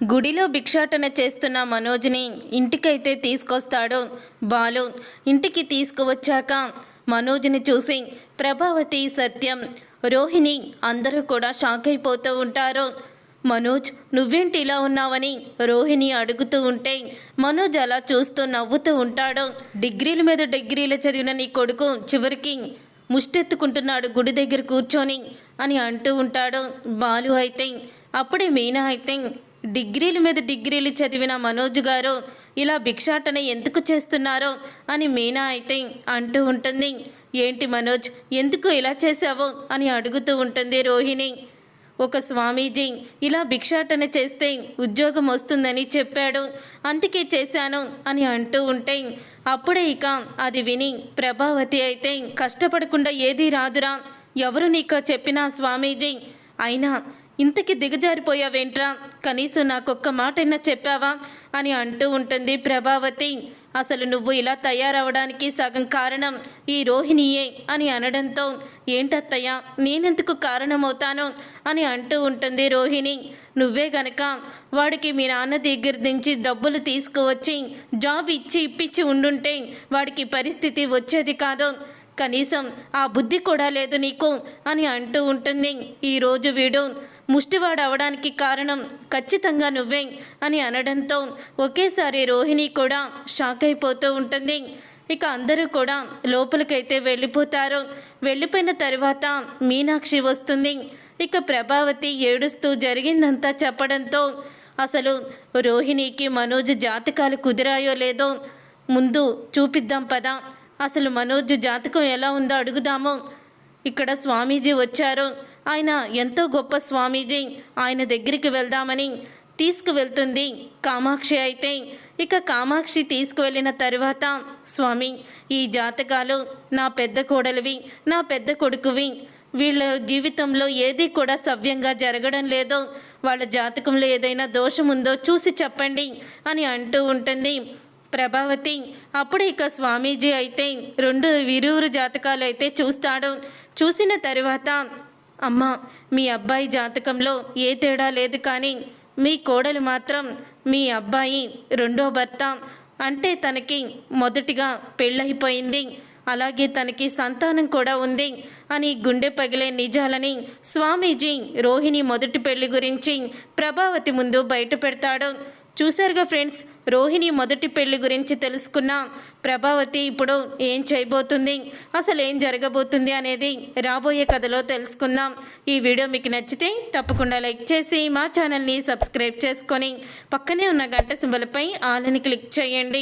గుడిలో భిక్షాటన చేస్తున్న మనోజ్ని ఇంటికైతే తీసుకొస్తాడు బాలు. ఇంటికి తీసుకువచ్చాక మనోజ్ని చూసి ప్రభావతి సత్యం రోహిణి అందరూ కూడా షాక్ అయిపోతూ ఉంటారు. మనోజ్ నువ్వేంటి ఇలా ఉన్నావని? రోహిణి అడుగుతూ ఉంటే మనోజ్ అలా చూస్తూ నవ్వుతూ ఉంటాడు. డిగ్రీల మీద డిగ్రీలు చదివిన నీ కొడుకు చివరికి ముష్టెత్తుకుంటున్నాడు గుడి దగ్గర కూర్చొని అని అంటూ ఉంటాడు బాలు అయితే. అప్పుడే మీనా అయితే డిగ్రీల మీద డిగ్రీలు చదివిన మనోజ్ గారు ఇలా భిక్షాటన ఎందుకు చేస్తున్నారో? అని మీనా అయితే అంటూ ఉంటుంది. ఏంటి మనోజ్ ఎందుకు ఇలా చేశావు? అని అడుగుతూ ఉంటుంది రోహిణి. ఒక స్వామీజీ ఇలా భిక్షాటన చేస్తే ఉద్యోగం వస్తుందని చెప్పాడు. అందుకే చేశాను అని అంటూ ఉంటే అప్పుడే ఇక అది విని ప్రభావతి అయితే కష్టపడకుండా ఏదీ రాదురా. ఎవరు నీకు చెప్పినా స్వామీజీ? అయినా ఇంతకి దిగజారిపోయావేంట్రా? కనీసం నాకొక్క మాటైనా చెప్పావా? అని అంటూ ఉంటుంది ప్రభావతి. అసలు నువ్వు ఇలా తయారవడానికి సగం కారణం ఈ రోహిణియే అని అనడంతో ఏంటత్తయ్య నేనెందుకు కారణమవుతాను? అని అంటూ ఉంటుంది రోహిణి. నువ్వే గనక వాడికి మీ నాన్న దగ్గర నుంచి డబ్బులు తీసుకువచ్చి జాబ్ ఇచ్చి ఇప్పించి ఉండుంటే వాడికి పరిస్థితి వచ్చేది కాదు. కనీసం ఆ బుద్ధి కూడా లేదు నీకు అని అంటూ ఉంటుంది. ఈరోజు వీడు ముష్టివాడు అవడానికి కారణం ఖచ్చితంగా నువ్వే అని అనడంతో ఒకేసారి రోహిణి కూడా షాక్ అయిపోతూ ఉంటుంది. ఇక అందరూ కూడా లోపలికైతే వెళ్ళిపోతారు. వెళ్ళిపోయిన తర్వాత మీనాక్షి వస్తుంది. ఇక ప్రభావతి ఏడుస్తూ జరిగిందంతా చెప్పడంతో అసలు రోహిణికి మనోజ్ జాతకాలు కుదిరాయో లేదో ముందు చూపిద్దాం పదా. అసలు మనోజ్ జాతకం ఎలా ఉందో అడుగుదాము. ఇక్కడ స్వామీజీ వచ్చారు. ఆయన ఎంతో గొప్ప స్వామీజీ. ఆయన దగ్గరికి వెళ్దామని తీసుకువెళ్తుంది. కామాక్షి అయితే ఇక కామాక్షి తీసుకువెళ్ళిన తరువాత స్వామి ఈ జాతకాలు నా పెద్ద కోడలివి నా పెద్ద కొడుకువి. వీళ్ళ జీవితంలో ఏది కూడా సవ్యంగా జరగడం లేదో. వాళ్ళ జాతకంలో ఏదైనా దోషం ఉందో చూసి చెప్పండి అని అంటూ ఉంటుంది. ప్రభావతి అప్పుడు ఇక స్వామీజీ అయితే రెండు విరువురు జాతకాలు అయితే చూస్తాడు. చూసిన తరువాత అమ్మా మీ అబ్బాయి జాతకంలో ఏ తేడా లేదు కానీ మీ కోడలు మాత్రం మీ అబ్బాయి రెండో భర్త. అంటే తనకి మొదటిగా పెళ్ళైపోయింది అలాగే తనకి సంతానం కూడా ఉంది అని గుండె పగిలే నిజాలని స్వామీజీ రోహిణి మొదటి పెళ్ళి గురించి ప్రభావతి ముందు బయట పెడతాడు చూశారుగా ఫ్రెండ్స్ రోహిణి మొదటి పెళ్ళి గురించి తెలుసుకున్న ప్రభావతి ఇప్పుడు ఏం చేయబోతుంది అసలు ఏం జరగబోతుంది అనేది రాబోయే కథలో తెలుసుకుందాం. ఈ వీడియో మీకు నచ్చితే తప్పకుండా లైక్ చేసి మా ఛానల్ని సబ్స్క్రైబ్ చేసుకొని పక్కనే ఉన్న గంట సింబలపై ఆలని క్లిక్ చేయండి.